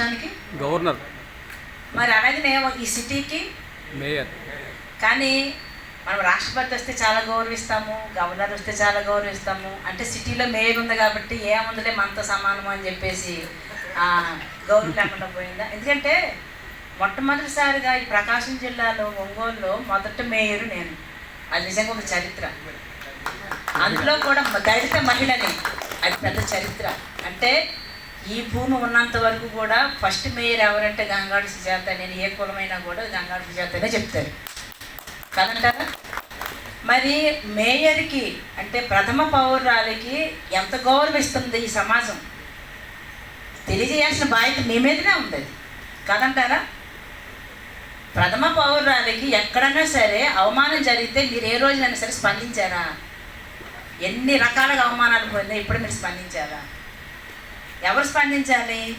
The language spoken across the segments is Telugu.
రాష్ట్రానికి? గవర్నర్. మరి అలాగనే ఈ సిటీకి. మేయర్. కానీ మనం రాష్ట్రపతి వస్తే చాలా గౌరవిస్తాము గవర్నర్ వస్తే చాలా గౌరవిస్తాము. అంటే సిటీలో మేయర్ ఉంది కాబట్టి ఏముందిలే మనతో సమానం అని చెప్పేసి గౌరవం లేకుండా పోయిందా? ఎందుకంటే మొట్టమొదటిసారిగా ఈ ప్రకాశం జిల్లాలో ఒంగోలులో మొదటి మేయరు నేను. అది నిజంగా ఒక చరిత్ర. అందులో కూడా దళిత మహిళని అది పెద్ద చరిత్ర. అంటే ఈ భూమి ఉన్నంత వరకు కూడా ఫస్ట్ మేయర్ ఎవరంటే గంగాడు సుజాత. నేను ఏ కులమైనా కూడా గంగాడు సుజాతనే చెప్తారు. కదంటారా? మరి మేయర్కి అంటే ప్రథమ పౌరాలకి ఎంత గౌరవిస్తుంది ఈ సమాజం? తెలియజేయాల్సిన బాధ్యత మీ మీదనే ఉంది అది. ప్రథమ పౌరాలకి ఎక్కడైనా సరే అవమానం జరిగితే మీరు ఏ రోజునైనా సరే స్పందించారా? ఎన్ని రకాలుగా అవమానాలు పొందా ఇప్పుడు మీరు స్పందించారా? ఎవరు స్పందించాలి?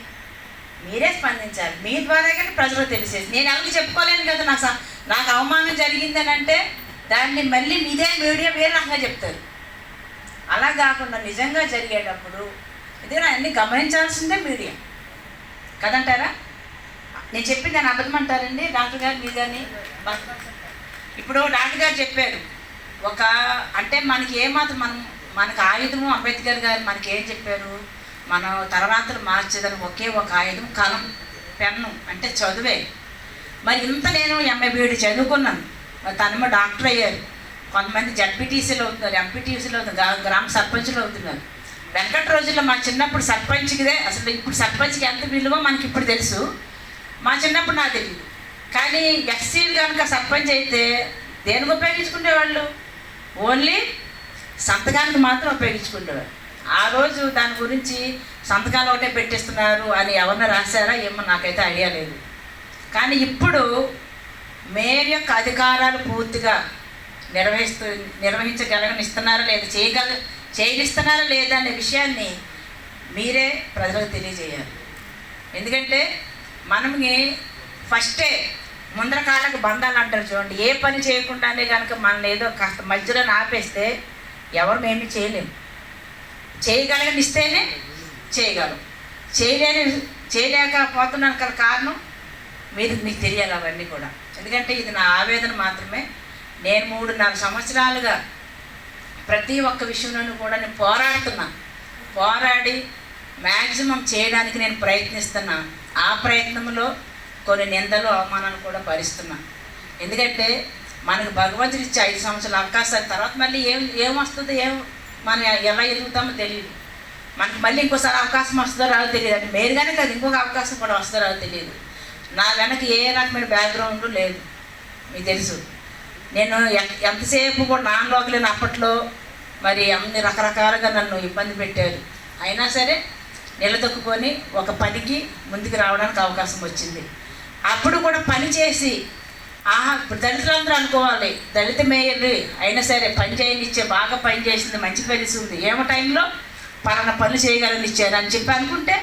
మీరే స్పందించాలి. మీ ద్వారా కానీ ప్రజలు తెలిసేది. నేను ఎవరికి చెప్పుకోలేను కదా నాకు స- నాకు అవమానం జరిగిందని అంటే దాన్ని మళ్ళీ మీదే మీడియా వేరే రకంగా చెప్తారు. అలా కాకుండా నిజంగా జరిగేటప్పుడు ఇది అన్ని గమనించాల్సిందే మీడియా. కదంటారా? నేను చెప్పింది దాన్ని అబద్ధం అంటారండి డాక్టర్ గారు మీరు కానీ ఇప్పుడు డాక్టర్ గారు చెప్పారు ఒక అంటే మనకి ఏమాత్రం మనం మనకు ఆయుధము అంబేద్కర్ గారు మనకి ఏం చెప్పారు? మనం తర్వాతలు మార్చేదని ఒకే ఒక ఆయుధం కలం పెన్ను అంటే చదువే. మరి ఇంత నేను ఎంఏ బీఈడి చదువుకున్నాను. మరి తనేమో డాక్టర్ అయ్యారు. కొంతమంది జడ్పీటీసీలు అవుతున్నారు ఎంపీటీసీలు అవుతున్నారు గ్రామ సర్పంచులు అవుతున్నారు వెనకటి రోజుల్లో మా చిన్నప్పుడు సర్పంచ్కిదే. అసలు ఇప్పుడు సర్పంచ్కి ఎంత విలువ మనకి ఇప్పుడు తెలుసు. మా చిన్నప్పుడు నాకు తెలియదు కానీ ఎస్సీలు కనుక సర్పంచ్ అయితే దేనికి ఉపయోగించుకునేవాళ్ళు? ఓన్లీ సంతకానికి మాత్రం ఉపయోగించుకునేవాళ్ళు. ఆ రోజు దాని గురించి సంతకాలు ఒకటే పెట్టిస్తున్నారు అని ఎవరిన రాశారా ఏమో నాకైతే ఐడియా లేదు. కానీ ఇప్పుడు మేయర్ యొక్క అధికారాలు పూర్తిగా నిర్వహిస్తూ నిర్వహించగలగనిస్తున్నారా లేదా చేయగల చేయనిస్తున్నారా లేదా అనే విషయాన్ని మీరే ప్రజలకు తెలియజేయాలి. ఎందుకంటే మనమే ఫస్టే ముందర కాళ్ళకు బంధాలు అంటారు చూడండి ఏ పని చేయకుండానే కనుక మనల్ని ఏదో కాస్త మధ్యలో ఆపేస్తే ఎవరు మేమీ చేయలేము. చేయగలిగిన ఇస్తేనే చేయగలం. చేయలేని చేయలేకపోతున్నాను గల కారణం? మీరు మీకు తెలియాలి అవన్నీ కూడా. ఎందుకంటే ఇది నా ఆవేదన మాత్రమే. నేను మూడున్నర సంవత్సరాలుగా ప్రతి ఒక్క విషయంలోనూ కూడా నేను పోరాడుతున్నా. పోరాడి మ్యాక్సిమం చేయడానికి నేను ప్రయత్నిస్తున్నా. ఆ ప్రయత్నంలో కొన్ని నిందలు అవమానాలు కూడా భరిస్తున్నా. ఎందుకంటే మనకు భగవంతుడు ఇచ్చే ఐదు సంవత్సరాల అవకాశాల తర్వాత మళ్ళీ ఏం ఏం వస్తుందో ఏం మనం ఎలా ఎదుగుతామో తెలియదు మనకి మళ్ళీ ఇంకోసారి అవకాశం వస్తుందో రాదో తెలియదు అంటే మేరుగానే కాదు ఇంకొక అవకాశం కూడా వస్తుందో రాదో తెలియదు నా వెనక ఏ రకమైన బ్యాక్గ్రౌండ్ లేదు మీకు తెలుసు. నేను ఎంతసేపు కూడా నాన్ లోకలేని అప్పట్లో మరి అన్ని రకరకాలుగా నన్ను ఇబ్బంది పెట్టారు. అయినా సరే నిలదొక్కుకొని ఒక పనికి ముందుకు రావడానికి అవకాశం వచ్చింది. అప్పుడు కూడా పని చేసి ఆహా ఇప్పుడు దళితులందరూ అనుకోవాలి. దళిత మేయర్ అయినా సరే పని చేయనిచ్చే బాగా పని చేసింది మంచి పరిస్థితి ఉంది ఏమో టైంలో పలానా పనులు చేయగలని ఇచ్చారు అని చెప్పి అనుకుంటే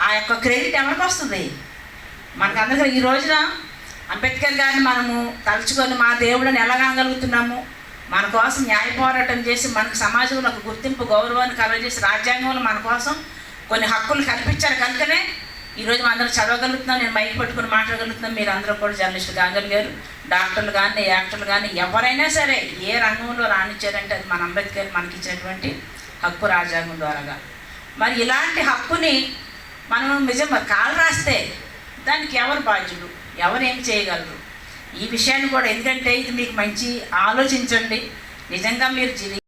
ఆ యొక్క క్రెడిట్ ఎవరికి వస్తుంది? మనకందరికీ ఈ రోజున అంబేద్కర్ గారిని మనము తలుచుకొని మా దేవుడిని ఎలా అనగలుగుతున్నాము మన కోసం న్యాయ పోరాటం చేసి మనకు సమాజంలో ఒక గుర్తింపు గౌరవాన్ని కలగజేసి రాజ్యాంగంలో మన కోసం కొన్ని హక్కులు కల్పించారు కనుకనే ఈరోజు మా అందరూ చదవగలుగుతున్నాం నేను మైక్ పట్టుకుని మాట్లాడగలుగుతున్నాం. మీరు అందరూ కూడా జర్నలిస్ట్ గాంగల్ గారు డాక్టర్లు కానీ యాక్టర్లు కానీ ఎవరైనా సరే ఏ రంగంలో రాణించారంటే అది మన అంబేద్కర్ మనకి ఇచ్చినటువంటి హక్కు రాజ్యాంగం ద్వారాగా. మరి ఇలాంటి హక్కుని మనం నిజం కాలు రాస్తే దానికి ఎవరు బాధ్యులు? ఎవరు ఏం చేయగలరు? ఈ విషయాన్ని కూడా ఎందుకంటే ఇది మీకు మంచి ఆలోచించండి. నిజంగా మీరు జీవి